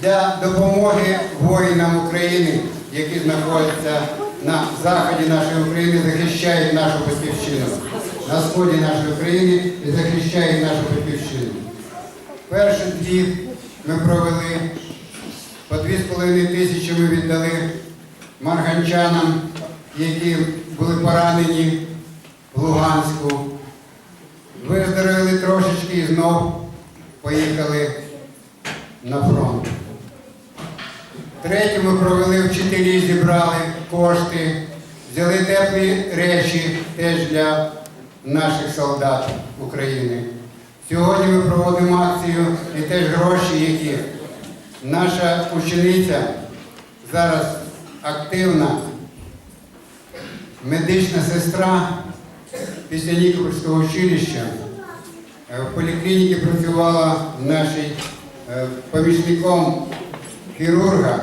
для допомоги воїнам України, які знаходяться на заході нашої України, захищають нашу батьківщину, на сході нашої України і захищають нашу батьківщину. Перші дві ми провели, по дві з половиною тисячі ми віддали марганчанам, які були поранені в Луганську. Виздоровили трошечки і знов поїхали на фронт. Третє ми провели вчителі, зібрали кошти, взяли теплі речі теж для наших солдат України. Сьогодні ми проводимо акцію і теж гроші, які наша учениця зараз активна медична сестра після Нікопольського училища е, в поліклініці працювала в нашій помічником хірурга.